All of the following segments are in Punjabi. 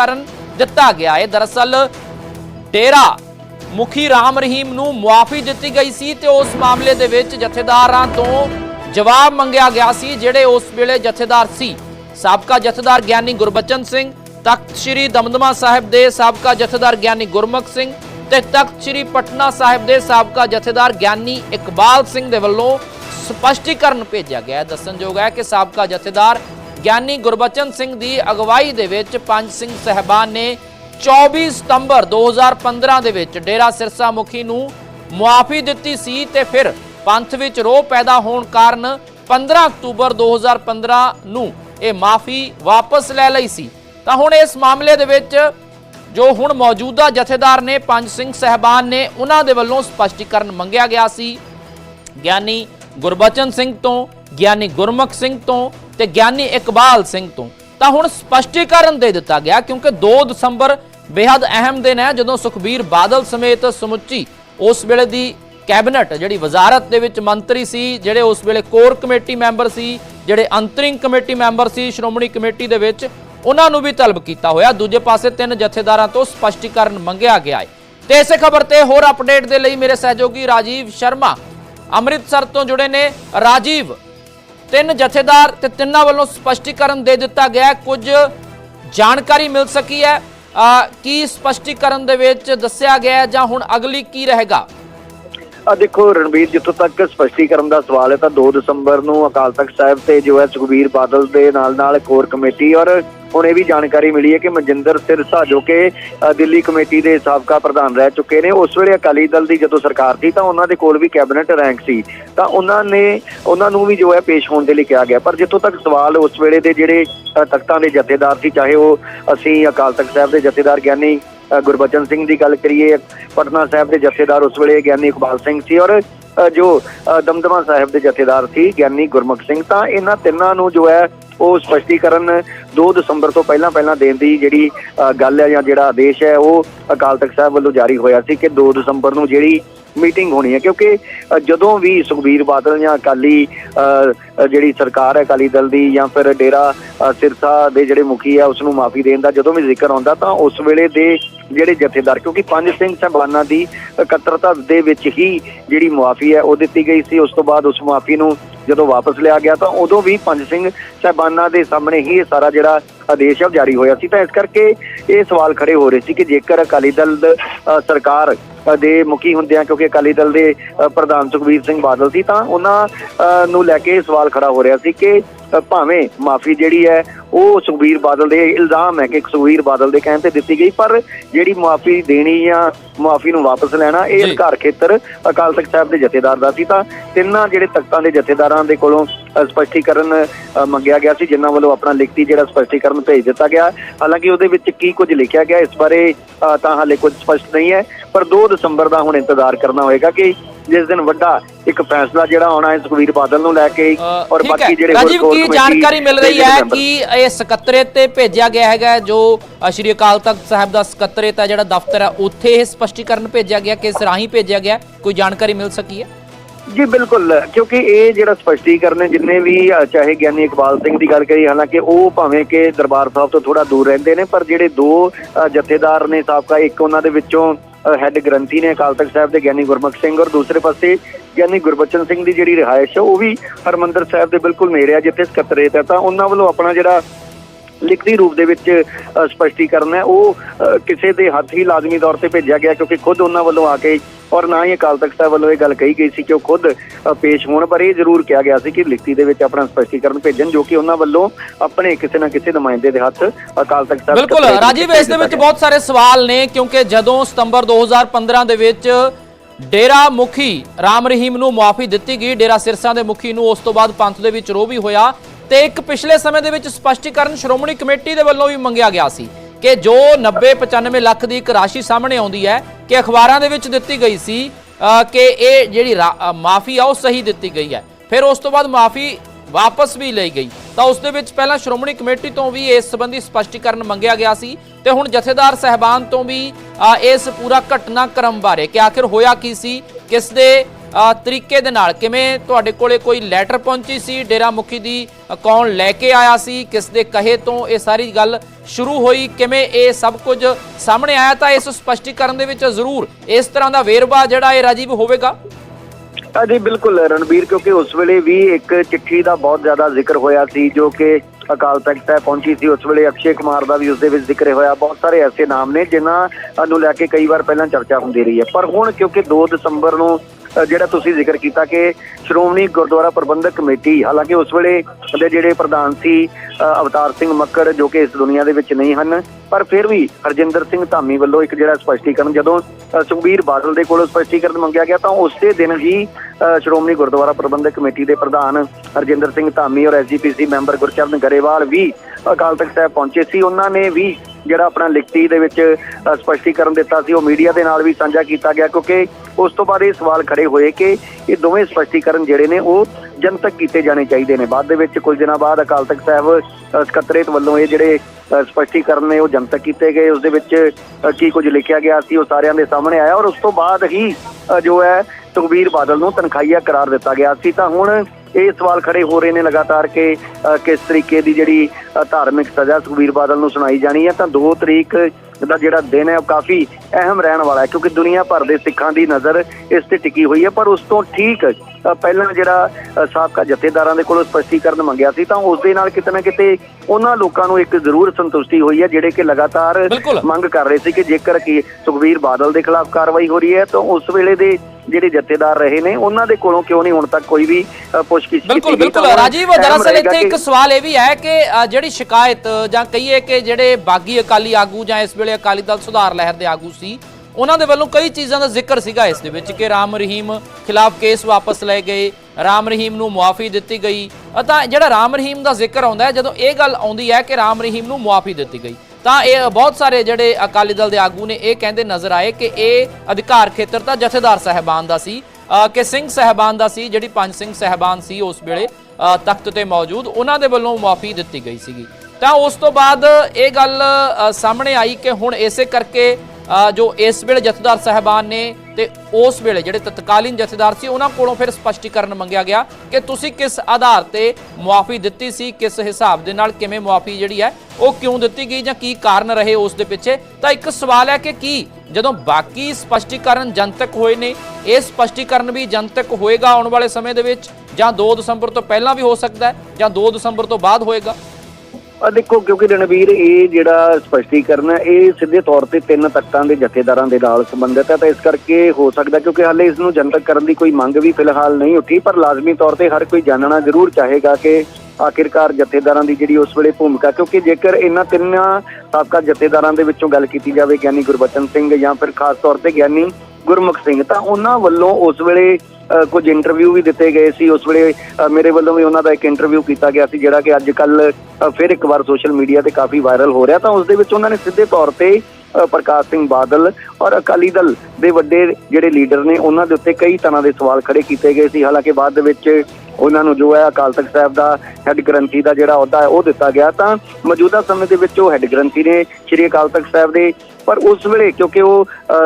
ਸਪਸ਼ਟੀਕਰਨ ਦਿੱਤਾ ਗਿਆ ਹੈ। ਦਰਅਸਲ ਡੇਰਾ ਮੁਖੀ ਰਾਮ ਰਹੀਮ ਨੂੰ ਮੁਆਫੀ ਦਿੱਤੀ ਗਈ ਸੀ ਤੇ ਉਸ ਮਾਮਲੇ ਦੇ ਵਿੱਚ ਜਥੇਦਾਰਾਂ ਤੋਂ ਜਵਾਬ ਮੰਗਿਆ ਗਿਆ ਸੀ, ਜਿਹੜੇ ਉਸ ਵੇਲੇ ਜਥੇਦਾਰ ਸੀ। ਸਾਬਕਾ ਜਥੇਦਾਰ ਗਿਆਨੀ ਗੁਰਬਚਨ ਸਿੰਘ, ਤਖਤ ਸ੍ਰੀ ਦਮਦਮਾ ਸਾਹਿਬ ਦੇ ਸਾਬਕਾ ਜਥੇਦਾਰ ਗਿਆਨੀ ਗੁਰਮੁਖ ਸਿੰਘ ਤੇ ਤਖਤ ਸ੍ਰੀ ਪਟਨਾ ਸਾਹਿਬ ਦੇ ਸਾਬਕਾ ਜਥੇਦਾਰ ਗਿਆਨੀ ਇਕਬਾਲ ਸਿੰਘ ਦੇ ਵੱਲੋਂ ਸਪਸ਼ਟੀਕਰਨ ਭੇਜਿਆ ਗਿਆ ਦੱਸਣਯੋਗ ਹੈ ਕਿ ਸਾਬਕਾ ਜਥੇਦਾਰ ਗਿਆਨੀ ਗੁਰਬਚਨ ਸਿੰਘ ਦੀ ਅਗਵਾਈ ਦੇ ਵਿੱਚ ਪੰਜ ਸਿੰਘ ਸਹਿਬਾਨ ਨੇ 24 ਸਤੰਬਰ 2015 ਦੇ ਵਿੱਚ ਡੇਰਾ ਸਿਰਸਾ ਮੁਖੀ ਨੂੰ ਮੁਆਫੀ ਦਿੱਤੀ ਸੀ ਤੇ ਫਿਰ ਪੰਥ ਵਿੱਚ ਰੋਹ ਪੈਦਾ ਹੋਣ ਕਾਰਨ 15 ਅਕਤੂਬਰ 2015 ਨੂੰ ਇਹ ਮਾਫੀ ਵਾਪਸ ਲੈ ਲਈ ਸੀ। ਤਾਂ ਹੁਣ ਇਸ ਮਾਮਲੇ ਦੇ ਵਿੱਚ ਜੋ ਹੁਣ ਮੌਜੂਦਾ ਜਥੇਦਾਰ ਨੇ ਪੰਜ ਸਿੰਘ ਸਹਿਬਾਨ ਨੇ, ਉਹਨਾਂ ਦੇ ਵੱਲੋਂ ਸਪਸ਼ਟੀਕਰਨ ਮੰਗਿਆ ਗਿਆ ਸੀ। ਗਿਆਨੀ ਗੁਰਬਚਨ ਸਿੰਘ ਤੋਂ, ਗਿਆਨੀ ਗੁਰਮੁਖ ਸਿੰਘ ਤੋਂ ਤੇ ਗਿਆਨੀ ਇਕਬਾਲ ਸਿੰਘ ਤੋਂ। ਤਾਂ ਹੁਣ ਸਪਸ਼ਟੀਕਰਨ ਦੇ ਦਿੱਤਾ ਗਿਆ ਕਿਉਂਕਿ 2 ਦਸੰਬਰ ਬੇहद ਅਹਿਮ ਦਿਨ ਹੈ, ਜਦੋਂ ਸੁਖਬੀਰ ਬਾਦਲ ਸਮੇਤ ਸਮੁੱਚੀ ਉਸ ਵੇਲੇ ਦੀ ਕੈਬਨਿਟ, ਜਿਹੜੀ ਵਜ਼ਾਰਤ ਦੇ ਵਿੱਚ ਮੰਤਰੀ ਸੀ, ਜਿਹੜੇ ਉਸ ਵੇਲੇ ਕੋਰ ਕਮੇਟੀ ਮੈਂਬਰ ਸੀ, ਜਿਹੜੇ ਅੰਤਰਿੰਗ ਕਮੇਟੀ ਮੈਂਬਰ ਸੀ, ਸ਼੍ਰੋਮਣੀ ਕਮੇਟੀ ਦੇ ਵਿੱਚ, ਉਹਨਾਂ ਨੂੰ ਵੀ ਤਲਬ ਕੀਤਾ ਹੋਇਆ। ਦੂਜੇ ਪਾਸੇ ਤਿੰਨ ਜਥੇਦਾਰਾਂ ਤੋਂ ਸਪਸ਼ਟੀਕਰਨ ਮੰਗਿਆ ਗਿਆ ਹੈ। ਤੇ ਇਸੇ ਖਬਰ ਤੇ ਹੋਰ ਅਪਡੇਟ ਦੇ ਲਈ ਮੇਰੇ ਸਹਿਯੋਗੀ ਰਾਜੀਵ ਸ਼ਰਮਾ ਅੰਮ੍ਰਿਤਸਰ ਤੋਂ ਜੁੜੇ ਨੇ। ਰਾਜੀਵ ਤਿੰਨ ਜਥੇਦਾਰ ਤੇ ਤਿੰਨਾਂ ਵੱਲੋਂ ਸਪਸ਼ਟੀਕਰਨ ਦੇ ਦਿੱਤਾ ਗਿਆ ਕੁਝ ਜਾਣਕਾਰੀ ਮਿਲ ਸਕੀ ਹੈ। ਕੀ ਸਪਸ਼ਟੀਕਰਨ ਦੇ ਵਿੱਚ ਦੱਸਿਆ ਗਿਆ ਜਾਂ ਹੁਣ ਅਗਲੀ ਕੀ ਰਹੇਗਾ? ਆ ਦੇਖੋ ਰਣਵੀਰ ਜਿੱਥੋਂ ਤੱਕ ਸਪਸ਼ਟੀਕਰਨ ਦਾ ਸਵਾਲ ਹੈ, ਤਾਂ 2 ਦਸੰਬਰ ਨੂੰ ਅਕਾਲ ਤਖਤ ਸਾਹਿਬ ਤੇ ਜੋ ਹੈ ਸੁਖਬੀਰ ਬਾਦਲ ਦੇ ਨਾਲ ਨਾਲ ਕੋਰ ਕਮੇਟੀ ਔਰ ਹੁਣ ਇਹ ਵੀ ਜਾਣਕਾਰੀ ਮਿਲੀ ਹੈ ਕਿ ਮਨਜਿੰਦਰ ਸਿਰਸਾ ਜੋ ਕਿ ਦਿੱਲੀ ਕਮੇਟੀ ਦੇ ਸਾਬਕਾ ਪ੍ਰਧਾਨ ਰਹਿ ਚੁੱਕੇ ਨੇ। ਉਸ ਵੇਲੇ ਅਕਾਲੀ ਦਲ ਦੀ ਜਦੋਂ ਸਰਕਾਰ ਸੀ, ਤਾਂ ਉਹਨਾਂ ਦੇ ਕੋਲ ਵੀ ਕੈਬਨਿਟ ਰੈਂਕ ਸੀ। ਤਾਂ ਉਹਨਾਂ ਨੇ, ਉਹਨਾਂ ਨੂੰ ਵੀ ਜੋ ਹੈ ਪੇਸ਼ ਹੋਣ ਦੇ ਲਈ ਕਿਹਾ ਗਿਆ। ਪਰ ਜਿੱਥੋਂ ਤੱਕ ਸਵਾਲ ਉਸ ਵੇਲੇ ਦੇ ਜਿਹੜੇ ਤਖਤਾਂ ਦੇ ਜਥੇਦਾਰ ਸੀ, ਚਾਹੇ ਉਹ ਅਸੀਂ ਅਕਾਲ ਤਖਤ ਸਾਹਿਬ ਦੇ ਜਥੇਦਾਰ ਗਿਆਨੀ ਗੁਰਬਚਨ ਸਿੰਘ ਦੀ ਗੱਲ ਕਰੀਏ ਪਟਨਾ ਸਾਹਿਬ ਦੇ ਜਥੇਦਾਰ ਉਸ ਵੇਲੇ ਗਿਆਨੀ ਇਕਬਾਲ ਸਿੰਘ ਸੀ ਔਰ ਜੋ ਦਮਦਮਾ ਸਾਹਿਬ ਦੇ ਜਥੇਦਾਰ ਸੀ ਗਿਆਨੀ ਗੁਰਮੁਖ ਸਿੰਘ ਤਾਂ ਇਹਨਾਂ ਤਿੰਨਾਂ ਨੂੰ ਜੋ ਹੈ ਉਹ ਸਪਸ਼ਟੀਕਰਨ 2 ਦਸੰਬਰ ਤੋਂ ਪਹਿਲਾਂ ਪਹਿਲਾਂ ਦੇਣ ਦੀ ਜਿਹੜੀ ਗੱਲ ਹੈ ਜਾਂ ਜਿਹੜਾ ਆਦੇਸ਼ ਹੈ ਉਹ ਅਕਾਲ ਤਖਤ ਸਾਹਿਬ ਵੱਲੋਂ ਜਾਰੀ ਹੋਇਆ ਸੀ ਕਿ 2 ਦਸੰਬਰ ਨੂੰ ਜਿਹੜੀ ਮੀਟਿੰਗ ਹੋਣੀ ਹੈ ਕਿਉਂਕਿ ਜਦੋਂ ਵੀ ਸੁਖਬੀਰ ਬਾਦਲ ਜਾਂ ਅਕਾਲੀ ਅ, ਜਿਹੜੀ ਸਰਕਾਰ ਹੈ ਅਕਾਲੀ ਦਲ ਦੀ ਜਾਂ ਫਿਰ ਡੇਰਾ ਸਿਰਸਾ ਦੇ ਜਿਹੜੇ ਮੁਖੀ ਆ ਉਸ ਨੂੰ ਮਾਫੀ ਦੇਣ ਦਾ ਜਦੋਂ ਵੀ ਜ਼ਿਕਰ ਆਉਂਦਾ ਤਾਂ ਉਸ ਵੇਲੇ ਦੇ ਜਿਹੜੇ ਜਥੇਦਾਰ, ਕਿਉਂਕਿ ਪੰਜ ਸਿੰਘ ਸਾਹਿਬਾਨਾਂ ਦੀ ਇਕੱਤਰਤਾ ਦੇ ਵਿੱਚ ਹੀ ਜਿਹੜੀ ਮੁਆਫੀ ਹੈ ਉਹ ਦਿੱਤੀ ਗਈ ਸੀ। ਉਸ ਤੋਂ ਬਾਅਦ ਉਸ ਮੁਆਫੀ ਨੂੰ ਜਦੋਂ ਵਾਪਸ ਲਿਆ ਗਿਆ ਤਾਂ ਉਦੋਂ ਵੀ ਪੰਜ ਸਿੰਘ ਸਾਹਿਬਾਨਾਂ ਦੇ ਸਾਹਮਣੇ ਹੀ ਇਹ ਸਾਰਾ ਜਿਹੜਾ ਆਦੇਸ਼ ਹੈ ਉਹ ਜਾਰੀ ਹੋਇਆ ਸੀ। ਤਾਂ ਇਸ ਕਰਕੇ ਇਹ ਸਵਾਲ ਖੜੇ ਹੋ ਰਹੇ ਸੀ ਕਿ ਜੇਕਰ ਅਕਾਲੀ ਦਲ ਸਰਕਾਰ ਦੇ ਮੁਖੀ ਹੁੰਦਿਆਂ ਕਿਉਂਕਿ ਅਕਾਲੀ ਦਲ ਦੇ ਪ੍ਰਧਾਨ ਸੁਖਬੀਰ ਸਿੰਘ ਬਾਦਲ ਸੀ ਤਾਂ ਉਹਨਾਂ ਨੂੰ ਲੈ ਕੇ ਸਵਾਲ ਖੜਾ ਹੋ ਰਿਹਾ ਸੀ ਕਿ ਭਾਵੇਂ ਮਾਫੀ ਜਿਹੜੀ ਹੈ ਉਹ ਸੁਖਬੀਰ ਬਾਦਲ ਦੇ ਇਲਜ਼ਾਮ ਹੈ ਕਿ ਸੁਖਬੀਰ ਬਾਦਲ ਦੇ ਕਹਿਣ ਤੇ ਦਿੱਤੀ ਗਈ ਪਰ ਜਿਹੜੀ ਮੁਆਫੀ ਦੇਣੀ ਜਾਂ ਮੁਆਫੀ ਨੂੰ ਵਾਪਸ ਲੈਣਾ ਇਹ। ਅਧਿਕਾਰ ਖੇਤਰ ਅਕਾਲ ਤਖਤ ਸਾਹਿਬ ਦੇ ਜਥੇਦਾਰ ਦਾ ਸੀ ਤਾਂ ਤਿੰਨਾਂ ਜਿਹੜੇ ਤਖਤਾਂ ਦੇ ਜਥੇਦਾਰਾਂ ਦੇ ਕੋਲੋਂ ਸਪਸ਼ਟੀਕਰਨ ਮੰਗਿਆ ਗਿਆ ਸੀ ਜਿਨ੍ਹਾਂ ਵੱਲੋਂ ਆਪਣਾ ਲਿਖਤੀ ਜਿਹੜਾ ਸਪਸ਼ਟੀਕਰਨ ਭੇਜ ਦਿੱਤਾ ਗਿਆ। ਹਾਲਾਂਕਿ ਉਹਦੇ ਵਿੱਚ ਕੀ ਕੁਝ ਲਿਖਿਆ ਗਿਆ ਇਸ ਬਾਰੇ ਤਾਂ ਹਾਲੇ ਕੁਝ ਸਪਸ਼ਟ ਨਹੀਂ ਹੈ। ਪਰ 2 ਦਸੰਬਰ ਦਾ ਹੁਣ ਇੰਤਜ਼ਾਰ ਕਰਨਾ ਹੋਏਗਾ ਕਿ ਜਿਸ ਦਿਨ ਵੱਡਾ ਇੱਕ ਫੈਸਲਾ ਜਿਹੜਾ ਆਉਣਾ ਹੈ ਸੁਖਬੀਰ ਬਾਦਲ ਨੂੰ ਲੈ ਕੇ ਔਰ ਬਾਕੀ ਜਿਹੜੇ ਹੋਰ ਰਾਜੀਵ ਕੀ ਜਾਣਕਾਰੀ ਮਿਲ ਦੇ ਰਹੀ ਹੈ ਕਿ ਇਹ ਸਕੱਤਰੇਤ ਤੇ ਭੇਜਿਆ ਗਿਆ ਹੈਗਾ ਜੋ ਸ਼੍ਰੀ ਅਕਾਲ ਤਖਤ ਸਾਹਿਬ ਦਾ ਸਕੱਤਰੇਤ ਹੈ ਜਿਹੜਾ ਦਫ਼ਤਰ ਹੈ ਉੱਥੇ ਇਹ ਸਪਸ਼ਟੀਕਰਨ ਭੇਜਿਆ ਗਿਆ ਕਿਸ ਰਾਹੀਂ ਭੇਜਿਆ ਗਿਆ? ਕੋਈ ਜਾਣਕਾਰੀ ਮਿਲ ਸਕੀ ਹੈ? ਜੀ ਬਿਲਕੁਲ ਕਿਉਂਕਿ ਇਹ ਜਿਹੜਾ ਸਪਸ਼ਟੀਕਰਨ ਹੈ, ਜਿੰਨੇ ਵੀ ਚਾਹੇ ਗਿਆਨੀ ਇਕਬਾਲ ਸਿੰਘ ਦੀ ਗੱਲ ਕਰੀ ਹਾਲਾਂਕਿ ਉਹ ਭਾਵੇਂ ਕਿ ਦਰਬਾਰ ਸਾਹਿਬ ਤੋਂ ਥੋੜਾ ਦੂਰ ਰਹਿੰਦੇ ਨੇ ਪਰ ਜਿਹੜੇ ਦੋ ਜਥੇਦਾਰ ਨੇ ਸਾਬਕਾ ਇੱਕ ਉਹਨਾਂ ਦੇ ਵਿੱਚੋਂ ਹੈੱਡ ਗ੍ਰੰਥੀ ਨੇ ਅਕਾਲ ਤਖਤ ਸਾਹਿਬ ਦੇ ਗਿਆਨੀ ਗੁਰਮੁਖ ਸਿੰਘ ਔਰ ਦੂਸਰੇ ਪਾਸੇ ਗਿਆਨੀ ਗੁਰਬਚਨ ਸਿੰਘ ਦੀ ਜਿਹੜੀ ਰਿਹਾਇਸ਼ ਹੈ ਉਹ ਵੀ ਹਰਮੰਦਰ ਸਾਹਿਬ ਦੇ ਬਿਲਕੁਲ ਨੇੜੇ ਆ ਜਿੱਥੇ ਸਕੱਤਰੇਤ ਹੈ। ਤਾਂ ਉਹਨਾਂ ਵੱਲੋਂ ਆਪਣਾ ਜਿਹੜਾ ਲਿਖਤੀ ਰੂਪ ਦੇ ਵਿੱਚ ਸਪਸ਼ਟੀਕਰਨ ਹੈ। ਉਹ ਕਿਸੇ ਦੇ ਹੱਥ ਹੀ ਲਾਜ਼ਮੀ ਤੌਰ ਤੇ ਭੇਜਿਆ ਗਿਆ ਕਿਉਂਕਿ ਖੁਦ ਉਹਨਾਂ ਵੱਲੋਂ ਆ ਕੇ ਔਰ ਨਾ ਹੀ ਅਕਾਲ ਤਖਤ ਸਾਹਿਬ ਵੱਲੋਂ ਇਹ ਗੱਲ ਕਹੀ ਗਈ ਸੀ ਕਿ ਉਹ ਖੁਦ ਪੇਸ਼ ਹੋਣ। ਪਰ ਇਹ ਜ਼ਰੂਰ ਕਿਹਾ ਗਿਆ ਸੀ ਕਿ ਲਿਖਤੀ ਦੇ ਵਿੱਚ ਆਪਣਾ ਸਪਸ਼ਟੀਕਰਨ ਭੇਜਣ ਜੋ ਕਿ ਉਹਨਾਂ ਵੱਲੋਂ ਆਪਣੇ ਕਿਸੇ ਨਾ ਕਿਸੇ ਨੁਮਾਇੰਦੇ ਦੇ ਹੱਥ ਅਕਾਲ ਤਖਤ ਸਾਹਿਬ ਬਿਲਕੁਲ ਰਾਜੀਵ ਇਸ ਦੇ ਵਿੱਚ ਬਹੁਤ ਸਾਰੇ ਸਵਾਲ ਨੇ ਕਿਉਂਕਿ ਜਦੋਂ ਸਤੰਬਰ 2015 ਦੇ ਵਿੱਚ ਡੇਰਾ ਮੁਖੀ ਰਾਮ ਰਹੀਮ ਨੂੰ ਮੁਆਫੀ ਦਿੱਤੀ ਗਈ ਡੇਰਾ ਸਿਰਸਾ ਦੇ ਮੁਖੀ ਨੂੰ ਉਸ ਤੋਂ ਬਾਅਦ ਪੰਥ ਦੇ ਵਿੱਚ ਰੋਹ ਵੀ ਹੋਇਆ। ਤੇ ਇੱਕ ਪਿਛਲੇ ਸਮੇਂ ਦੇ ਵਿੱਚ ਸਪਸ਼ਟੀਕਰਨ ਸ਼੍ਰੋਮਣੀ ਕਮੇਟੀ ਦੇ ਵੱਲੋਂ ਵੀ ਮੰਗਿਆ ਗਿਆ ਸੀ ਕਿ ਜੋ 90 95 ਲੱਖ ਦੀ ਇੱਕ ਰਾਸ਼ੀ ਸਾਹਮਣੇ ਆਉਂਦੀ ਹੈ, ਕਿ ਅਖਬਾਰਾਂ ਦੇ ਵਿੱਚ ਦਿੱਤੀ ਗਈ ਸੀ ਕਿ ਇਹ ਜਿਹੜੀ ਰਾ- ਮਾਫੀ ਆ, ਉਹ ਸਹੀ ਦਿੱਤੀ ਗਈ ਹੈ। ਫਿਰ ਉਸ ਤੋਂ ਬਾਅਦ ਮਾਫੀ ਵਾਪਸ ਵੀ ਲਈ ਗਈ। ਤਾਂ ਉਸ ਦੇ ਵਿੱਚ ਪਹਿਲਾਂ ਸ਼੍ਰੋਮਣੀ ਕਮੇਟੀ ਤੋਂ ਵੀ ਇਸ ਸੰਬੰਧੀ ਸਪਸ਼ਟੀਕਰਨ ਮੰਗਿਆ ਗਿਆ ਸੀ ਤੇ ਹੁਣ ਜਥੇਦਾਰ ਸਹਿਬਾਨ ਤੋਂ ਵੀ ਇਸ ਪੂਰਾ ਘਟਨਾਕ੍ਰਮ ਬਾਰੇ ਕਿ ਆਖਿਰ ਹੋਇਆ ਕੀ ਸੀ, ਕਿਸ ਦੇ ਤਰੀਕੇ ਦੇ ਨਾਲ ਕਿਵੇਂ ਤੁਹਾਡੇ ਕੋਲੇ ਕੋਈ ਲੈਟਰ ਪਹੁੰਚੀ ਸੀ? ਡੇਰਾ ਮੁਖੀ ਦੀ ਕੌਣ ਲੈ ਕੇ ਆਇਆ ਸੀ? ਕਿਸ ਦੇ ਕਹੇ ਤੋਂ ਇਹ ਸਾਰੀ ਗੱਲ ਸ਼ੁਰੂ ਹੋਈ? ਕਿਵੇਂ ਇਹ ਸਭ ਕੁਝ ਸਾਹਮਣੇ ਆਇਆ? ਤਾਂ ਇਸ ਸਪਸ਼ਟੀਕਰਨ ਦੇ ਵਿੱਚ ਜ਼ਰੂਰ ਇਸ ਤਰ੍ਹਾਂ ਦਾ ਵੇਰਵਾ ਜਿਹੜਾ ਇਹ ਰਾਜੀਵ ਹੋਵੇਗਾ। ਜੀ, ਬਿਲਕੁਲ, ਰਣਬੀਰ, ਕਿਉਂਕਿ ਉਸ ਵੇਲੇ ਵੀ ਇੱਕ ਚਿੱਠੀ ਦਾ ਬਹੁਤ ਜ਼ਿਆਦਾ ਜ਼ਿਕਰ ਹੋਇਆ ਸੀ, ਜੋ ਕਿ ਅਕਾਲ ਤਖਤ ਤੱਕ ਪਹੁੰਚੀ ਸੀ। ਉਸ ਵੇਲੇ ਅਕਸ਼ੇ ਕੁਮਾਰ ਦਾ ਵੀ ਉਸ ਦੇ ਵਿੱਚ ਜ਼ਿਕਰ ਹੋਇਆ। ਬਹੁਤ ਸਾਰੇ ਐਸੇ ਨਾਮ ਨੇ ਜਿਨ੍ਹਾਂ ਨੂੰ ਲੈ ਕੇ ਕਈ ਵਾਰ ਪਹਿਲਾਂ ਚਰਚਾ ਹੁੰਦੀ ਰਹੀ ਹੈ। ਪਰ ਹੁਣ ਕਿਉਂਕਿ 2 ਦਸੰਬਰ ਨੂੰ ਜਿਹੜਾ ਤੁਸੀਂ ਜ਼ਿਕਰ ਕੀਤਾ ਕਿ ਸ਼੍ਰੋਮਣੀ ਗੁਰਦੁਆਰਾ ਪ੍ਰਬੰਧਕ ਕਮੇਟੀ, ਹਾਲਾਂਕਿ ਉਸ ਵੇਲੇ ਦੇ ਜਿਹੜੇ ਪ੍ਰਧਾਨ ਸੀ ਅਵਤਾਰ ਸਿੰਘ ਮੱਕੜ, ਜੋ ਕਿ ਇਸ ਦੁਨੀਆ ਦੇ ਵਿੱਚ ਨਹੀਂ ਹਨ, ਪਰ ਫਿਰ ਵੀ ਹਰਜਿੰਦਰ ਸਿੰਘ ਧਾਮੀ ਵੱਲੋਂ ਇੱਕ ਜਿਹੜਾ ਸਪਸ਼ਟੀਕਰਨ, ਜਦੋਂ ਸੁਖਬੀਰ ਬਾਦਲ ਦੇ ਕੋਲੋਂ ਸਪਸ਼ਟੀਕਰਨ ਮੰਗਿਆ ਗਿਆ, ਤਾਂ ਉਸੇ ਦਿਨ ਹੀ ਸ਼੍ਰੋਮਣੀ ਗੁਰਦੁਆਰਾ ਪ੍ਰਬੰਧਕ ਕਮੇਟੀ ਦੇ ਪ੍ਰਧਾਨ ਹਰਜਿੰਦਰ ਸਿੰਘ ਧਾਮੀ ਔਰ ਐਸਜੀਪੀਸੀ ਮੈਂਬਰ ਗੁਰਚਰਨ ਗਰੇਵਾਲ ਵੀ ਅਕਾਲ ਤਖਤ ਸਾਹਿਬ ਪਹੁੰਚੇ ਸੀ। ਉਹਨਾਂ ਨੇ ਵੀ ਜਿਹੜਾ ਆਪਣਾ ਲਿਖਤੀ ਦੇ ਵਿੱਚ ਅ, ਸਪਸ਼ਟੀਕਰਨ ਦਿੱਤਾ ਸੀ ਉਹ ਮੀਡੀਆ ਦੇ ਨਾਲ ਵੀ ਸਾਂਝਾ ਕੀਤਾ ਗਿਆ ਕਿਉਂਕਿ ਉਸ ਤੋਂ ਬਾਅਦ ਇਹ ਸਵਾਲ ਖੜੇ ਹੋਏ ਕਿ ਇਹ ਦੋਵੇਂ ਸਪਸ਼ਟੀਕਰਨ ਜਿਹੜੇ ਨੇ ਉਹ ਜਨਤਕ ਕੀਤੇ ਜਾਣੇ ਚਾਹੀਦੇ ਨੇ। ਬਾਅਦ ਦੇ ਵਿੱਚ ਕੁਝ ਦਿਨਾਂ ਬਾਅਦ ਅਕਾਲ ਤਖਤ ਸਾਹਿਬ ਅ, ਸਕੱਤਰੇਤ ਵੱਲੋਂ ਇਹ ਜਿਹੜੇ ਅ, ਸਪਸ਼ਟੀਕਰਨ ਨੇ ਉਹ ਜਨਤਕ ਕੀਤੇ ਗਏ। ਉਸ ਦੇ ਵਿੱਚ ਕੀ ਕੁਝ ਲਿਖਿਆ ਗਿਆ ਸੀ ਉਹ ਸਾਰਿਆਂ ਦੇ ਸਾਹਮਣੇ ਆਇਆ। ਔਰ ਉਸ ਤੋਂ ਬਾਅਦ ਹੀ ਜੋ ਹੈ ਸੁਖਬੀਰ ਬਾਦਲ ਨੂੰ ਤਨਖਾਹੀਆ ਕਰਾਰ ਦਿੱਤਾ ਗਿਆ ਸੀ। ਤਾਂ ਹੁਣ ਇਹ ਸਵਾਲ ਖੜੇ ਹੋ ਰਹੇ ਨੇ ਲਗਾਤਾਰ ਕਿ ਕਿਸ ਤਰੀਕੇ ਦੀ ਜਿਹੜੀ ਧਾਰਮਿਕ ਸਜ਼ਾ ਸੁਖਬੀਰ ਬਾਦਲ ਨੂੰ ਸੁਣਾਈ ਜਾਣੀ ਹੈ, ਤਾਂ 2 ਤਰੀਕ ਦਾ ਜਿਹੜਾ ਦਿਨ ਹੈ ਉਹ ਕਾਫੀ ਅਹਿਮ ਰਹਿਣ ਵਾਲਾ ਹੈ, ਕਿਉਂਕਿ ਦੁਨੀਆ ਭਰ ਦੇ ਸਿੱਖਾਂ ਦੀ ਨਜ਼ਰ ਇਸ ਤੇ ਟਿਕੀ ਹੋਈ ਹੈ, ਪਰ ਉਸ ਤੋਂ ਠੀਕ ਪਹਿਲਾਂ ਜਿਹੜਾ ਸਾਬਕਾ ਜਥੇਦਾਰਾਂ ਦੇ ਕੋਲੋਂ ਸਪਸ਼ਟੀਕਰਨ ਮੰਗਿਆ ਸੀ ਤਾਂ ਉਸ ਦੇ ਨਾਲ ਕਿਤੇ ਨਾ ਕਿਤੇ ਉਹਨਾਂ ਲੋਕਾਂ ਨੂੰ ਇੱਕ ਜ਼ਰੂਰ ਸੰਤੁਸ਼ਟੀ ਹੋਈ ਹੈ ਜਿਹੜੇ ਕਿ ਲਗਾਤਾਰ। ਮੰਗ ਕਰ ਰਹੇ ਸੀ ਕਿ ਜੇਕਰ ਕਿ ਸੁਖਬੀਰ ਬਾਦਲ ਦੇ ਖਿਲਾਫ ਕਾਰਵਾਈ ਹੋ ਰਹੀ ਹੈ ਤਾਂ ਉਸ ਵੇਲੇ ਦੇ ਜਿਹੜੇ ਜਥੇਦਾਰ ਰਹੇ ਨੇ ਉਹਨਾਂ ਦੇ ਕੋਲੋਂ ਕਿਉਂ ਨਹੀਂ ਹੁਣ ਤੱਕ ਕੋਈ ਵੀ ਪੁੱਛਗਿੱਛ ਕੀਤੀ ਬਿਲਕੁਲ? ਬਿਲਕੁਲ ਰਾਜੀਵ ਦਰਅਸਲ ਇੱਥੇ ਇੱਕ ਸਵਾਲ ਇਹ ਵੀ ਹੈ ਕਿ ਜਿਹੜੀ ਸ਼ਿਕਾਇਤ ਜਾਂ ਕਹੀਏ ਕਿ ਜਿਹੜੇ ਬਾਗੀ ਅਕਾਲੀ ਆਗੂ ਜਾਂ ਇਸ ਵੇਲੇ ਅਕਾਲੀ ਦਲ ਸੁਧਾਰ ਲਹਿਰ ਦੇ ਆਗੂ ਸੀ ਉਹਨਾਂ ਦੇ ਵੱਲੋਂ ਕਈ ਚੀਜ਼ਾਂ ਦਾ ਜ਼ਿਕਰ ਸੀਗਾ ਇਸ ਦੇ ਵਿੱਚ ਕਿ ਰਾਮ ਰਹੀਮ ਖਿਲਾਫ ਕੇਸ ਵਾਪਸ ਲਏ ਗਏ, ਰਾਮ ਰਹੀਮ ਨੂੰ ਮੁਆਫੀ ਦਿੱਤੀ ਗਈ। ਤਾਂ ਜਿਹੜਾ ਰਾਮ ਰਹੀਮ ਦਾ ਜ਼ਿਕਰ ਆਉਂਦਾ ਹੈ, ਜਦੋਂ ਇਹ ਗੱਲ ਆਉਂਦੀ ਹੈ ਕਿ ਰਾਮ ਰਹੀਮ ਨੂੰ ਮੁਆਫੀ ਦਿੱਤੀ ਗਈ, ਤਾਂ ਇਹ ਬਹੁਤ ਸਾਰੇ ਜਿਹੜੇ ਅਕਾਲੀ ਦਲ ਦੇ ਆਗੂ ਨੇ ਇਹ ਕਹਿੰਦੇ ਨਜ਼ਰ ਆਏ ਕਿ ਇਹ ਅਧਿਕਾਰ ਖੇਤਰ ਤਾਂ ਜਥੇਦਾਰ ਸਾਹਿਬਾਨ ਦਾ ਸੀ ਕਿ ਸਿੰਘ ਸਹਿਬਾਨ ਦਾ ਸੀ, ਜਿਹੜੀ ਪੰਜ ਸਿੰਘ ਸਹਿਬਾਨ ਸੀ ਉਸ ਵੇਲੇ ਤਖਤ ਤੇ ਮੌਜੂਦ, ਉਹਨਾਂ ਦੇ ਵੱਲੋਂ ਮੁਆਫੀ ਦਿੱਤੀ ਗਈ ਸੀਗੀ। ਤਾਂ ਉਸ ਤੋਂ ਬਾਅਦ ਇਹ ਗੱਲ ਸਾਹਮਣੇ ਆਈ ਕਿ ਹੁਣ ਇਸੇ ਕਰਕੇ ਜੋ ਇਸ ਵੇਲੇ ਜਥੇਦਾਰ ਸਹਿਬਾਨ ਨੇ ਤੇ ਉਸ ਵੇਲੇ ਜਿਹੜੇ ਤਤਕਾਲੀਨ ਜਥੇਦਾਰ ਸੀ, ਉਹਨਾਂ ਕੋਲੋਂ ਫਿਰ ਸਪਸ਼ਟੀਕਰਨ ਮੰਗਿਆ ਗਿਆ ਕਿ ਤੁਸੀਂ ਕਿਸ ਆਧਾਰ ਤੇ ਮੁਆਫੀ ਦਿੱਤੀ ਸੀ, ਕਿਸ ਹਿਸਾਬ ਦੇ ਨਾਲ ਕਿਵੇਂ ਮੁਆਫੀ ਜਿਹੜੀ ਹੈ, ਉਹ ਕਿਉਂ ਦਿੱਤੀ ਗਈ ਜਾਂ ਕੀ ਕਾਰਨ ਰਹੇ ਉਸ ਦੇ ਪਿੱਛੇ? ਤਾਂ ਇੱਕ ਸਵਾਲ ਹੈ ਕਿ ਕੀ? ਜਦੋਂ ਬਾਕੀ ਸਪਸ਼ਟੀਕਰਨ ਜਨਤਕ ਹੋਏ ਨੇ, ਇਹ ਸਪਸ਼ਟੀਕਰਨ ਵੀ ਜਨਤਕ ਹੋਏਗਾ ਆਉਣ ਵਾਲੇ ਸਮੇਂ ਦੇ ਵਿੱਚ? ਜਾਂ 2 ਦਸੰਬਰ ਤੋਂ ਪਹਿਲਾਂ ਵੀ ਹੋ ਸਕਦਾ ਹੈ, ਜਾਂ 2 ਦਸੰਬਰ ਤੋਂ ਬਾਅਦ ਹੋਏਗਾ? ਆ ਦੇਖੋ, ਕਿਉਂਕਿ ਰਣਵੀਰ ਇਹ ਜਿਹੜਾ ਸਪਸ਼ਟੀਕਰਨ ਹੈ, ਇਹ ਸਿੱਧੇ ਤੌਰ ਤੇ ਤਿੰਨ ਤਖਤਾਂ ਦੇ ਜਥੇਦਾਰਾਂ ਦੇ ਨਾਲ ਸੰਬੰਧਿਤ ਹੈ, ਤਾਂ ਇਸ ਕਰਕੇ ਹੋ ਸਕਦਾ ਕਿਉਂਕਿ ਹਾਲੇ ਇਸ ਨੂੰ ਜਨਤਕ ਕਰਨ ਦੀ ਕੋਈ ਮੰਗ ਵੀ ਫਿਲਹਾਲ ਨਹੀਂ ਉੱਠੀ, ਪਰ ਲਾਜ਼ਮੀ ਤੌਰ ਤੇ ਹਰ ਕੋਈ ਜਾਣਨਾ ਜ਼ਰੂਰ ਚਾਹੇਗਾ ਕਿ ਆਖਿਰਕਾਰ ਜਥੇਦਾਰਾਂ ਦੀ ਜਿਹੜੀ ਉਸ ਵੇਲੇ ਭੂਮਿਕਾ, ਕਿਉਂਕਿ ਜੇਕਰ ਇਹਨਾਂ ਤਿੰਨਾਂ ਸਾਬਕਾ ਜਥੇਦਾਰਾਂ ਦੇ ਵਿੱਚੋਂ ਗੱਲ ਕੀਤੀ ਜਾਵੇ, ਗਿਆਨੀ ਗੁਰਬਚਨ ਸਿੰਘ ਜਾਂ ਫਿਰ ਖਾਸ ਤੌਰ ਤੇ ਗਿਆਨੀ ਗੁਰਮੁਖ ਸਿੰਘ, ਤਾਂ ਉਹਨਾਂ ਵੱਲੋਂ ਉਸ ਵੇਲੇ ਕੁਝ ਇੰਟਰਵਿਊ ਵੀ ਦਿੱਤੇ ਗਏ ਸੀ। ਉਸ ਵੇਲੇ ਮੇਰੇ ਵੱਲੋਂ ਵੀ ਉਹਨਾਂ ਦਾ ਇੱਕ ਇੰਟਰਵਿਊ ਕੀਤਾ ਗਿਆ ਸੀ, ਜਿਹੜਾ ਕਿ ਅੱਜ ਕੱਲ ਫਿਰ ਇੱਕ ਵਾਰ ਸੋਸ਼ਲ ਮੀਡੀਆ ਤੇ ਕਾਫੀ ਵਾਇਰਲ ਹੋ ਰਿਹਾ। ਤਾਂ ਉਸ ਦੇ ਵਿੱਚ ਉਹਨਾਂ ਨੇ ਸਿੱਧੇ ਤੌਰ ਤੇ ਪ੍ਰਕਾਸ਼ ਸਿੰਘ ਬਾਦਲ ਔਰ ਅਕਾਲੀ ਦਲ ਦੇ ਵੱਡੇ ਜਿਹੜੇ ਲੀਡਰ ਨੇ, ਉਹਨਾਂ ਦੇ ਉੱਤੇ ਕਈ ਤਰ੍ਹਾਂ ਦੇ ਸਵਾਲ ਖੜੇ ਕੀਤੇ ਗਏ ਸੀ। ਹਾਲਾਂਕਿ ਬਾਅਦ ਦੇ ਵਿੱਚ ਉਹਨਾਂ ਨੂੰ ਜੋ ਹੈ ਅਕਾਲ ਤਖਤ ਸਾਹਿਬ ਦਾ ਹੈੱਡ ਗ੍ਰੰਥੀ ਦਾ ਜਿਹੜਾ ਅਹੁਦਾ ਹੈ ਉਹ ਦਿੱਤਾ ਗਿਆ। ਤਾਂ ਮੌਜੂਦਾ ਸਮੇਂ ਦੇ ਵਿੱਚ ਉਹ ਹੈੱਡ ਗ੍ਰੰਥੀ ਨੇ ਸ੍ਰੀ ਅਕਾਲ ਤਖਤ ਸਾਹਿਬ ਦੇ ਪਰ ਉਸ ਵੇਲੇ ਕਿਉਂਕਿ ਉਹ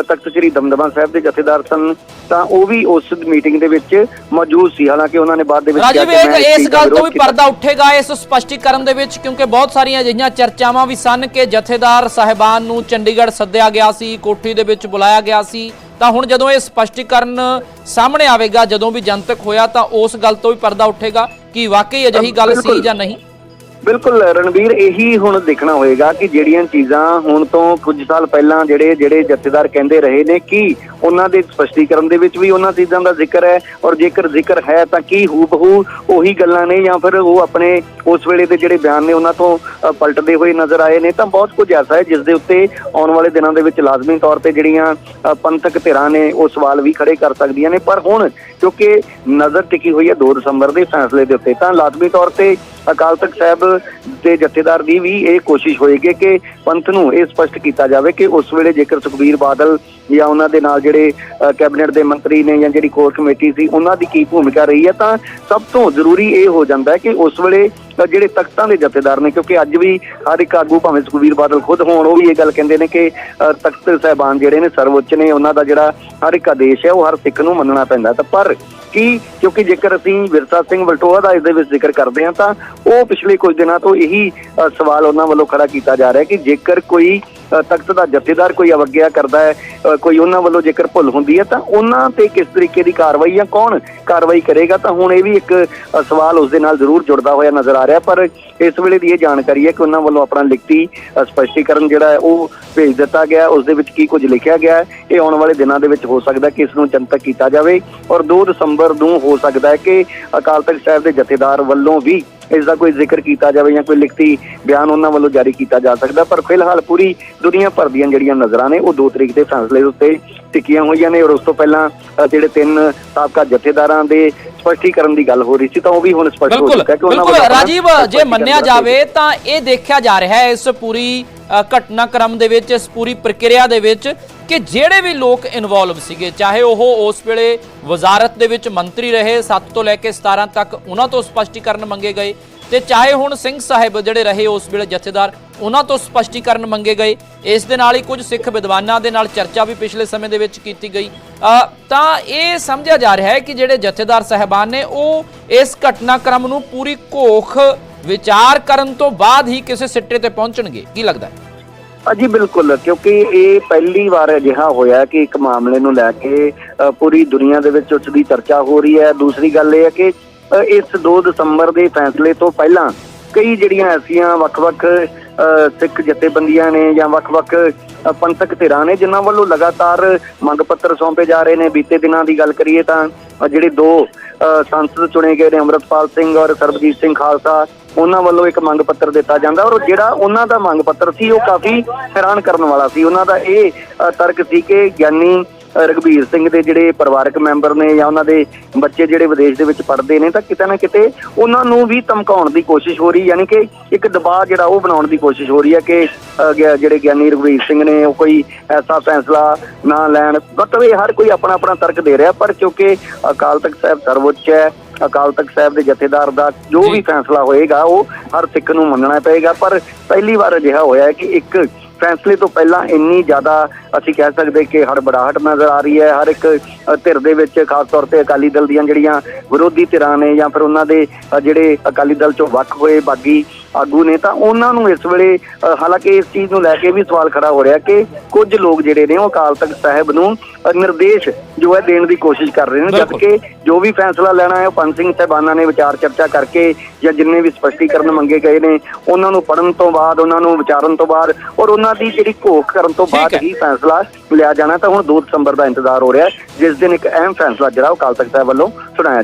ਤਖਤ ਸ੍ਰੀ ਦਮਦਮਾ ਸਾਹਿਬ ਦੇ ਜਥੇਦਾਰ ਸਨ ਤਾਂ ਉਹ ਵੀ ਉਸ ਮੀਟਿੰਗ ਦੇ ਵਿੱਚ ਮੌਜੂਦ ਸੀ। ਹਾਲਾਂਕਿ ਉਹਨਾਂ ਨੇ ਬਾਅਦ ਦੇ ਵਿੱਚ ਰਾਜੀਵ ਇਸ ਗੱਲ ਤੋਂ ਵੀ। ਪਰਦਾ ਉੱਠੇਗਾ ਇਸ ਸਪਸ਼ਟੀਕਰਨ ਦੇ ਵਿੱਚ ਕਿਉਂਕਿ ਬਹੁਤ ਸਾਰੀਆਂ ਅਜਿਹੀਆਂ ਚਰਚਾਵਾਂ ਵੀ ਸਨ ਕਿ ਜਥੇਦਾਰ ਸਾਹਿਬਾਨ ਨੂੰ ਚੰਡੀਗੜ੍ਹ ਸੱਦਿਆ ਗਿਆ ਸੀ ਕੋਠੀ ਦੇ ਵਿੱਚ ਬੁਲਾਇਆ ਗਿਆ ਸੀ। ਤਾਂ ਹੁਣ ਜਦੋਂ ਇਹ ਸਪਸ਼ਟੀਕਰਨ ਸਾਹਮਣੇ ਆਵੇਗਾ, ਜਦੋਂ ਵੀ ਜਨਤਕ ਹੋਇਆ ਤਾਂ ਉਸ ਗੱਲ ਤੋਂ ਵੀ ਪਰਦਾ ਉੱਠੇਗਾ ਕਿ ਵਾਕਈ ਅਜਿਹੀ ਗੱਲ ਸੀ ਜਾਂ ਨਹੀਂ? ਬਿਲਕੁਲ, ਰਣਵੀਰ, ਇਹੀ ਹੁਣ ਦੇਖਣਾ ਹੋਏਗਾ ਕਿ ਜਿਹੜੀਆਂ ਚੀਜ਼ਾਂ ਹੁਣ ਤੋਂ ਕੁਝ ਸਾਲ ਪਹਿਲਾਂ ਜਿਹੜੇ ਜਿਹੜੇ ਜਥੇਦਾਰ ਕਹਿੰਦੇ ਰਹੇ ਨੇ ਕਿ ਉਹਨਾਂ ਦੇ ਸਪਸ਼ਟੀਕਰਨ ਦੇ ਵਿੱਚ ਵੀ ਉਹਨਾਂ ਚੀਜ਼ਾਂ ਦਾ ਜ਼ਿਕਰ ਹੈ ਔਰ ਜੇਕਰ ਜ਼ਿਕਰ ਹੈ ਤਾਂ ਕੀ ਹੂਬਹੂ ਉਹੀ ਗੱਲਾਂ ਨੇ ਜਾਂ ਫਿਰ ਉਹ ਆਪਣੇ ਉਸ ਵੇਲੇ ਦੇ ਜਿਹੜੇ ਬਿਆਨ ਨੇ ਉਹਨਾਂ ਤੋਂ ਪਲਟਦੇ ਹੋਏ ਨਜ਼ਰ ਆਏ ਨੇ। ਤਾਂ ਬਹੁਤ ਕੁਝ ਐਸਾ ਹੈ ਜਿਸ ਦੇ ਉੱਤੇ ਆਉਣ ਵਾਲੇ ਦਿਨਾਂ ਦੇ ਵਿੱਚ ਲਾਜ਼ਮੀ ਤੌਰ ਤੇ ਜਿਹੜੀਆਂ ਪੰਥਕ ਧਿਰਾਂ ਨੇ ਉਹ ਸਵਾਲ ਵੀ ਖੜੇ ਕਰ ਸਕਦੀਆਂ ਨੇ। ਪਰ ਹੁਣ ਕਿਉਂਕਿ ਨਜ਼ਰ ਟਿਕੀ ਹੋਈ ਹੈ 2 ਦਸੰਬਰ ਦੇ ਫੈਸਲੇ ਦੇ ਉੱਤੇ, ਤਾਂ ਲਾਜ਼ਮੀ ਤੌਰ ਤੇ ਅਕਾਲ ਤਖਤ ਸਾਹਿਬ ਦੇ ਜਥੇਦਾਰ ਦੀ ਵੀ ਇਹ ਕੋਸ਼ਿਸ਼ ਹੋਏਗੀ ਕਿ ਪੰਥ ਨੂੰ ਇਹ ਸਪਸ਼ਟ ਕੀਤਾ ਜਾਵੇ ਕਿ ਉਸ ਵੇਲੇ ਜੇਕਰ ਸੁਖਬੀਰ ਬਾਦਲ ਜਾਂ ਉਹਨਾਂ ਦੇ ਨਾਲ ਜਿਹੜੇ ਕੈਬਨਿਟ ਦੇ ਮੰਤਰੀ ਨੇ ਜਾਂ ਜਿਹੜੀ ਕੋਰ ਕਮੇਟੀ ਸੀ ਉਹਨਾਂ ਦੀ ਕੀ ਭੂਮਿਕਾ ਰਹੀ ਹੈ ਤਾਂ ਸਭ ਤੋਂ ਜ਼ਰੂਰੀ ਇਹ ਹੋ ਜਾਂਦਾ ਹੈ ਕਿ ਉਸ ਵੇਲੇ ਜਿਹੜੇ ਤਖਤਾਂ ਦੇ ਜਥੇਦਾਰ ਨੇ ਕਿਉਂਕਿ ਅੱਜ ਵੀ ਹਰ ਇੱਕ ਆਗੂ ਭਾਵੇਂ ਸੁਖਬੀਰ ਬਾਦਲ ਖੁਦ ਹੋਣ ਉਹ ਵੀ ਇਹ ਗੱਲ ਕਹਿੰਦੇ ਨੇ ਕਿ ਅ, ਤਖਤ ਸਾਹਿਬਾਨ ਜਿਹੜੇ ਨੇ ਸਰਵਉੱਚ ਨੇ ਉਹਨਾਂ ਦਾ ਜਿਹੜਾ ਹਰ ਇੱਕ ਆਦੇਸ਼ ਹੈ ਉਹ ਹਰ ਸਿੱਖ ਨੂੰ ਮੰਨਣਾ ਪੈਂਦਾ ਤਾਂ ਪਰ ਕੀ? ਕਿਉਂਕਿ ਜੇਕਰ ਅਸੀਂ ਵਿਰਸਾ ਸਿੰਘ ਵਲਟੋਆ ਦਾ ਇਸ ਦੇ ਵਿੱਚ ਜ਼ਿਕਰ ਕਰਦੇ ਹਾਂ, ਤਾਂ ਉਹ ਪਿਛਲੇ ਕੁਝ ਦਿਨਾਂ ਤੋਂ ਇਹੀ ਸਵਾਲ ਉਹਨਾਂ ਵੱਲੋਂ ਖੜਾ ਕੀਤਾ ਜਾ ਰਿਹਾ ਕਿ ਜੇਕਰ ਕੋਈ ਤਖਤ ਦਾ ਜਥੇਦਾਰ ਕੋਈ ਅਵਗਿਆ ਕਰਦਾ ਹੈ ਕੋਈ ਉਹਨਾਂ ਵੱਲੋਂ ਜੇਕਰ ਭੁੱਲ ਹੁੰਦੀ ਹੈ, ਤਾਂ ਉਹਨਾਂ ਤੇ ਕਿਸ ਤਰੀਕੇ ਦੀ ਕਾਰਵਾਈ ਜਾਂ ਕੌਣ ਕਾਰਵਾਈ ਕਰੇਗਾ? ਤਾਂ ਹੁਣ ਇਹ ਵੀ ਇੱਕ ਸਵਾਲ ਉਸ ਦੇ ਨਾਲ ਜ਼ਰੂਰ ਜੁੜਦਾ ਹੋਇਆ ਨਜ਼ਰ ਆ ਰਿਹਾ, ਪਰ ਇਸ ਵੇਲੇ ਦੀ ਇਹ ਜਾਣਕਾਰੀ ਹੈ ਕਿ ਉਹਨਾਂ ਵੱਲੋਂ ਆਪਣਾ ਲਿਖਤੀ ਅ, ਸਪਸ਼ਟੀਕਰਨ ਜਿਹੜਾ ਹੈ ਉਹ ਭੇਜ ਦਿੱਤਾ ਗਿਆ ਹੈ। ਉਸ ਦੇ ਵਿੱਚ ਕੀ ਕੁਝ ਲਿਖਿਆ ਗਿਆ ਹੈ ਇਹ ਆਉਣ ਵਾਲੇ ਦਿਨਾਂ ਦੇ ਵਿੱਚ ਹੋ ਸਕਦਾ ਕਿ ਇਸ ਨੂੰ ਜਨਤਕ ਕੀਤਾ ਜਾਵੇ। ਔਰ 2 ਦਸੰਬਰ ਨੂੰ ਹੋ ਸਕਦਾ ਹੈ ਕਿ ਅਕਾਲ ਤਖਤ ਸਾਹਿਬ ਦੇ ਜਥੇਦਾਰ ਵੱਲੋਂ ਵੀ ਇਸ ਦਾ ਕੋਈ ਜ਼ਿਕਰ ਕੀਤਾ ਜਾਵੇ ਜਾਂ ਕੋਈ ਲਿਖਤੀ ਬਿਆਨ ਉਹਨਾਂ ਵੱਲੋਂ ਜਾਰੀ ਕੀਤਾ ਜਾ ਸਕਦਾ ਪਰ ਫਿਲਹਾਲ ਪੂਰੀ ਦੁਨੀਆ ਭਰ ਦੀਆਂ ਜਿਹੜੀਆਂ ਨਜ਼ਰਾਂ ਨੇ ਉਹ 2 ਤਰੀਕ ਦੇ ਫੈਸਲੇ ਉੱਤੇ ਟਿਕੀਆਂ ਹੋਈਆਂ ਨੇ। ਔਰ ਉਸ ਤੋਂ ਪਹਿਲਾਂ ਜਿਹੜੇ ਤਿੰਨ ਸਾਬਕਾ ਜਥੇਦਾਰਾਂ ਦੇ ਸਪਸ਼ਟੀਕਰਨ ਦੀ ਗੱਲ ਹੋ ਰਹੀ ਸੀ ਤਾਂ ਉਹ ਵੀ ਹੁਣ ਸਪਸ਼ਟ ਹੋ ਚੁੱਕਾ ਕਿ ਉਹਨਾਂ ਬਿਲਕੁਲ ਰਾਜੀਵ ਜੇ ਮੰਨਿਆ ਜਾਵੇ ਤਾਂ ਇਹ ਦੇਖਿਆ ਜਾ ਰਿਹਾ ਹੈ ਇਸ ਪੂਰੀ ਘਟਨਾਕ੍ਰਮ ਦੇ ਵਿੱਚ ਇਸ ਪੂਰੀ ਪ੍ਰਕਿਰਿਆ ਦੇ ਵਿੱਚ ਕਿ ਜਿਹੜੇ ਵੀ ਲੋਕ ਇਨਵੋਲਵ ਸੀਗੇ ਚਾਹੇ ਉਹ ਉਸ ਵੇਲੇ ਵਜ਼ਾਰਤ ਦੇ ਵਿੱਚ ਮੰਤਰੀ ਰਹੇ 7 ਤੋਂ ਲੈ ਕੇ 17 ਤੱਕ ਉਹਨਾਂ ਤੋਂ ਸਪਸ਼ਟੀਕਰਨ ਮੰਗੇ ਗਏ ਤੇ ਚਾਹੇ ਹੁਣ ਸਿੰਘ ਸਾਹਿਬ ਜਿਹੜੇ ਰਹੇ ਉਸ ਵੇਲੇ ਜਥੇਦਾਰ, ਉਹਨਾਂ ਤੋਂ ਸਪਸ਼ਟੀਕਰਨ ਮੰਗੇ ਗਏ। ਇਸ ਦੇ ਨਾਲ ਹੀ ਕੁਝ ਸਿੱਖ ਵਿਦਵਾਨਾਂ ਦੇ ਨਾਲ ਚਰਚਾ ਵੀ ਪਿਛਲੇ ਸਮੇਂ ਦੇ ਵਿੱਚ ਕੀਤੀ ਗਈ। ਤਾਂ ਇਹ ਸਮਝਿਆ ਜਾ ਰਿਹਾ ਹੈ ਕਿ ਜਿਹੜੇ ਜਥੇਦਾਰ ਸਹਿਬਾਨ ਨੇ, ਉਹ ਇਸ ਘਟਨਾਕ੍ਰਮ ਨੂੰ ਪੂਰੀ ਘੋਖ ਵਿਚਾਰ ਕਰਨ ਤੋਂ ਬਾਅਦ ਹੀ ਕਿਸੇ ਸਿੱਟੇ ਤੇ ਪਹੁੰਚਣਗੇ। ਕੀ ਲੱਗਦਾ ਹੈ? ਅਜੀ ਬਿਲਕੁਲ, ਕਿਉਂਕਿ ਇਹ ਪਹਿਲੀ ਵਾਰ ਅਜਿਹਾ ਹੋਇਆ ਕਿ ਇੱਕ ਮਾਮਲੇ ਨੂੰ ਲੈ ਕੇ ਪੂਰੀ ਦੁਨੀਆ ਦੇ ਵਿੱਚ ਉਸ ਦੀ ਚਰਚਾ ਹੋ ਰਹੀ ਹੈ। ਦੂਸਰੀ ਗੱਲ ਇਹ ਹੈ ਕਿ ਇਸ 2 ਦਸੰਬਰ ਦੇ ਫੈਸਲੇ ਤੋਂ ਪਹਿਲਾਂ ਕਈ ਜਿਹੜੀਆਂ ਐਸੀਆਂ ਵੱਖ-ਵੱਖ ਅ, ਸਿੱਖ ਜਥੇਬੰਦੀਆਂ ਨੇ ਜਾਂ ਵੱਖ-ਵੱਖ ਪੰਥਕ ਧਿਰਾਂ ਨੇ ਜਿਨ੍ਹਾਂ ਵੱਲੋਂ ਲਗਾਤਾਰ ਮੰਗ ਪੱਤਰ ਸੌਂਪੇ ਜਾ ਰਹੇ ਨੇ ਬੀਤੇ ਦਿਨਾਂ ਦੀ ਗੱਲ ਕਰੀਏ ਤਾਂ ਜਿਹੜੇ ਦੋ ਅ, ਸੰਸਦ ਚੁਣੇ ਗਏ ਨੇ ਅੰਮ੍ਰਿਤਪਾਲ ਸਿੰਘ ਔਰ ਸਰਬਜੀਤ ਸਿੰਘ ਖਾਲਸਾ ਉਹਨਾਂ ਵੱਲੋਂ ਇੱਕ ਮੰਗ ਪੱਤਰ ਦਿੱਤਾ ਜਾਂਦਾ ਔਰ ਜਿਹੜਾ ਉਹਨਾਂ ਦਾ ਮੰਗ ਪੱਤਰ ਸੀ ਉਹ ਕਾਫੀ ਹੈਰਾਨ ਕਰਨ ਵਾਲਾ ਸੀ। ਉਹਨਾਂ ਦਾ ਇਹ ਤਰਕ ਸੀ ਕਿ ਗਿਆਨੀ ਰਘਬੀਰ ਸਿੰਘ ਦੇ ਜਿਹੜੇ ਪਰਿਵਾਰਕ ਮੈਂਬਰ ਨੇ ਜਾਂ ਉਹਨਾਂ ਦੇ ਬੱਚੇ ਜਿਹੜੇ ਵਿਦੇਸ਼ ਦੇ ਵਿੱਚ ਪੜ੍ਹਦੇ ਨੇ ਤਾਂ ਕਿਤੇ ਨਾ ਕਿਤੇ ਉਹਨਾਂ ਨੂੰ ਵੀ ਧਮਕਾਉਣ ਦੀ ਕੋਸ਼ਿਸ਼ ਹੋ ਰਹੀ ਯਾਨੀ ਕਿ ਇੱਕ ਦਬਾਅ ਜਿਹੜਾ ਉਹ ਬਣਾਉਣ ਦੀ ਕੋਸ਼ਿਸ਼ ਹੋ ਰਹੀ ਹੈ ਕਿ ਜਿਹੜੇ ਗਿਆਨੀ ਰਘਬੀਰ ਸਿੰਘ ਨੇ ਉਹ ਕੋਈ ਐਸਾ ਫੈਸਲਾ ਨਾ ਲੈਣ ਮਤਲਬ ਇਹ ਹਰ ਕੋਈ ਆਪਣਾ ਆਪਣਾ ਤਰਕ ਦੇ ਰਿਹਾ ਪਰ ਕਿਉਂਕਿ ਅਕਾਲ ਤਖਤ ਸਾਹਿਬ ਸਰਵਉੱਚ ਹੈ ਅਕਾਲ ਤਖਤ ਸਾਹਿਬ ਦੇ ਜਥੇਦਾਰ ਦਾ ਜੀ। ਵੀ ਫੈਸਲਾ ਹੋਏਗਾ ਉਹ ਹਰ ਸਿੱਖ ਨੂੰ ਮੰਨਣਾ ਪਏਗਾ ਪਰ ਪਹਿਲੀ ਵਾਰ ਅਜਿਹਾ ਹੋਇਆ ਹੈ ਕਿ ਇੱਕ ਫੈਸਲੇ ਤੋਂ ਪਹਿਲਾਂ ਇੰਨੀ ਜ਼ਿਆਦਾ ਅਸੀਂ ਕਹਿ ਸਕਦੇ ਕਿ ਹੜਬੜਾਹਟ ਨਜ਼ਰ ਆ ਰਹੀ ਹੈ। ਹਰ ਇੱਕ ਧਿਰ ਦੇ ਵਿੱਚ ਖਾਸ ਤੌਰ ਤੇ ਅਕਾਲੀ ਦਲ ਦੀਆਂ ਜਿਹੜੀਆਂ ਵਿਰੋਧੀ ਧਿਰਾਂ ਨੇ ਜਾਂ ਫਿਰ ਉਹਨਾਂ ਦੇ ਜਿਹੜੇ ਅਕਾਲੀ ਦਲ ਚੋਂ ਵੱਖ ਹੋਏ ਬਾਗੀ ਆਗੂ ਨੇ ਤਾਂ ਉਹਨਾਂ ਨੂੰ ਇਸ ਵੇਲੇ ਹਾਲਾਂਕਿ ਇਸ ਚੀਜ਼ ਨੂੰ ਲੈ ਕੇ ਵੀ ਸਵਾਲ ਖੜਾ ਹੋ ਰਿਹਾ ਕਿ ਕੁਝ ਲੋਕ ਜਿਹੜੇ ਨੇ ਉਹ ਅਕਾਲ ਤਖਤ ਸਾਹਿਬ ਨੂੰ ਨਿਰਦੇਸ਼ ਜੋ ਹੈ ਦੇਣ ਦੀ ਕੋਸ਼ਿਸ਼ ਕਰ ਰਹੇ ਨੇ ਬਿਲਕੁਲ। ਜਦਕਿ ਜੋ ਵੀ ਫੈਸਲਾ ਲੈਣਾ ਹੈ ਉਹ ਪੰਜ ਸਿੰਘ ਸਾਹਿਬਾਨਾਂ ਨੇ ਵਿਚਾਰ ਚਰਚਾ ਕਰਕੇ ਜਾਂ ਜਿੰਨੇ ਵੀ ਸਪਸ਼ਟੀਕਰਨ ਮੰਗੇ ਗਏ ਨੇ ਉਹਨਾਂ ਨੂੰ ਪੜਨ ਤੋਂ ਬਾਅਦ ਉਹਨਾਂ ਨੂੰ ਵਿਚਾਰਨ ਤੋਂ ਬਾਅਦ ਔਰ ਉਹਨਾਂ ਦੀ ਜਿਹੜੀ ਘੋਖ ਕਰਨ ਤੋਂ ਬਾਅਦ ਹੈ। ਫੈਸਲਾ ਲਿਆ ਜਾਣਾ ਤਾਂ ਹੁਣ 2 ਦਸੰਬਰ ਦਾ ਇੰਤਜ਼ਾਰ ਹੋ ਰਿਹਾ ਜਿਸ ਦਿਨ ਇੱਕ ਅਹਿਮ ਫੈਸਲਾ ਜਿਹੜਾ ਉਹ ਅਕਾਲ ਤਖਤ ਸਾਹਿਬ ਵੱਲੋਂ ਸੁਣਾਇਆ